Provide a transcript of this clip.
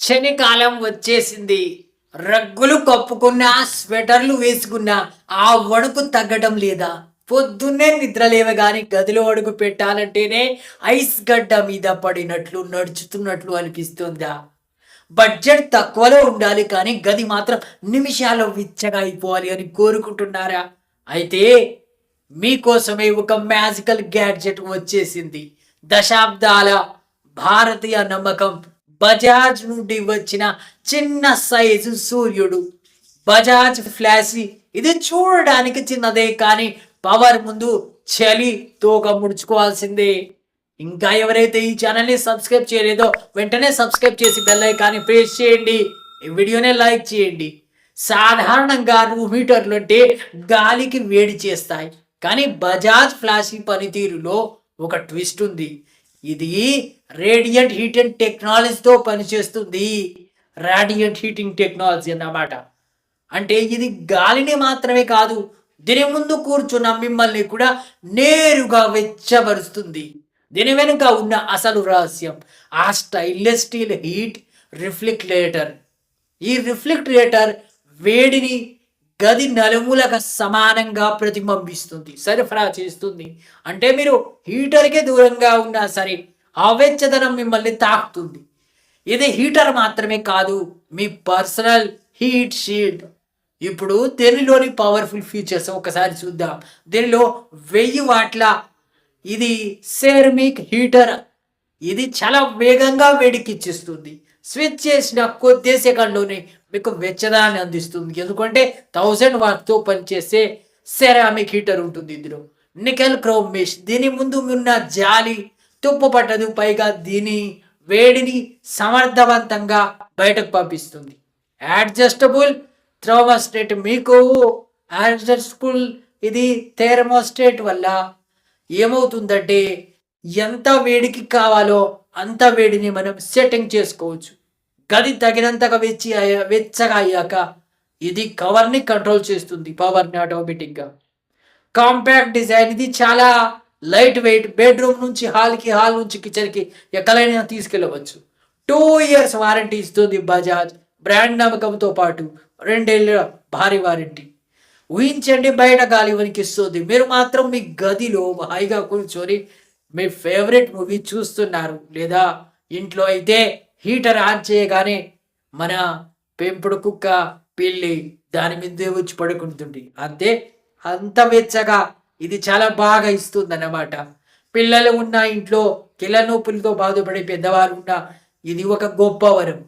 చలికాలం వచ్చేసింది. రగ్గులు కప్పుకున్నా స్వెటర్లు వేసుకున్నా ఆ వణుకు తగ్గడం లేదా? పొద్దున్నే నిద్ర లేవగానే గదిలో అడుగు పెట్టాలంటేనే ఐస్ గడ్డ మీద పడినట్లు నడుచుతున్నట్లు అనిపిస్తుందా? బడ్జెట్ తక్కువలో ఉండాలి కానీ గది మాత్రం నిమిషాల్లో విచ్చగా అయిపోవాలి అని కోరుకుంటున్నారా? అయితే మీకోసమే ఒక మ్యాజికల్ గ్యాడ్జెట్ వచ్చేసింది. దశాబ్దాల భారతీయ నమ్మకం బజాజ్ నుండి వచ్చిన చిన్న సైజు సూర్యుడు. బజాజ్ ఫ్లాషీ ఇది చూడడానికి చిన్నదే కానీ పవర్ ముందు చలి తోక ముడుచుకోవాల్సిందే. ఇంకా ఎవరైతే ఈ ఛానల్ని సబ్స్క్రైబ్ చేయలేదో వెంటనే సబ్స్క్రైబ్ చేసి బెల్ ఐకాన్ని ప్రెస్ చేయండి. ఈ వీడియోనే లైక్ చేయండి. సాధారణంగా రూమ్ హీటర్లు అంటే గాలికి వేడి చేస్తాయి. కానీ బజాజ్ ఫ్లాషీ పనితీరులో ఒక ట్విస్ట్ ఉంది. ఇది రేడియంట్ హీటింగ్ టెక్నాలజీతో పనిచేస్తుంది. రేడియంట్ హీటింగ్ టెక్నాలజీ అన్నమాట. అంటే ఇది గాలిని మాత్రమే కాదు దీని ముందు కూర్చున్న మిమ్మల్ని కూడా నేరుగా వెచ్చబరుస్తుంది. దీని వెనుక ఉన్న అసలు రహస్యం ఆ స్టైన్లెస్ స్టీల్ హీట్ రిఫ్లెక్టరేటర్ ఈ రిఫ్లెక్టరేటర్ వేడిని గది నలుమూలక సమానంగా ప్రతిబింబిస్తుంది సరఫరా చేస్తుంది. అంటే మీరు హీటర్కే దూరంగా ఉన్నా సరే ఆ మిమ్మల్ని తాకుతుంది. ఇది హీటర్ మాత్రమే కాదు మీ పర్సనల్ హీట్ షీల్డ్. ఇప్పుడు దీనిలోని పవర్ఫుల్ ఫీచర్స్ ఒకసారి చూద్దాం. దీనిలో వెయ్యి వాట్ల ఇది సెరమిక్ హీటర్. ఇది చాలా వేగంగా వేడికిచ్చిస్తుంది. స్విచ్ చేసిన కొద్ది సెకండ్లోనే మీకు వెచ్చదాన్ని అందిస్తుంది. ఎందుకంటే థౌజండ్ వాట్తో పనిచేసే సెరామిక్ హీటర్ ఉంటుంది ఇందులో. Nickel chrome mesh. దీని ముందు ఉన్న జాలి తుప్పు పట్టదు పైగా దీని వేడిని సమర్థవంతంగా బయటకు పంపిస్తుంది. అడ్జస్టబుల్ థర్మోస్టేట్ మీకు అడ్జస్టబుల్ ఇది థెర్మోస్టేట్ వల్ల ఏమవుతుందంటే ఎంత వేడికి కావాలో అంత వేడిని మనం సెట్టింగ్ చేసుకోవచ్చు. గది తగినంతగా వెచ్చి అయ్యా- వెచ్చగా అయ్యాక ఇది కవర్ని కంట్రోల్ చేస్తుంది పవర్ని ఆటోమేటిక్గా కాంపాక్ట్ డిజైన్ ఇది చాలా లైట్ వెయిట్ బెడ్రూమ్ నుంచి హాల్కి హాల్ నుంచి కిచెన్కి ఎక్కడైనా తీసుకెళ్ళవచ్చు. టూ ఇయర్స్ వారంటీ ఇస్తుంది బజాజ్ బ్రాండ్ నమ్మకంతో పాటు రెండేళ్ళ భారీ వారంటీ ఊహించండి బయట గాలి వణికిస్తుంది మీరు మాత్రం మీ గదిలో హాయిగా కూర్చొని మీ ఫేవరెట్ మూవీ చూస్తున్నారు. లేదా ఇంట్లో అయితే హీటర్ ఆన్ చేయగానే మన పెంపుడు కుక్క పిల్లి దాని మీదే వచ్చి పడుకుంటుంది. అంతే? అంత వెచ్చగా ఇది చాలా బాగా ఇస్తుంది అన్నమాట పిల్లలు ఉన్న ఇంట్లో కిల నొప్పులతో బాధపడే పెద్దవారు ఉన్న ఇది ఒక గొప్ప వరం.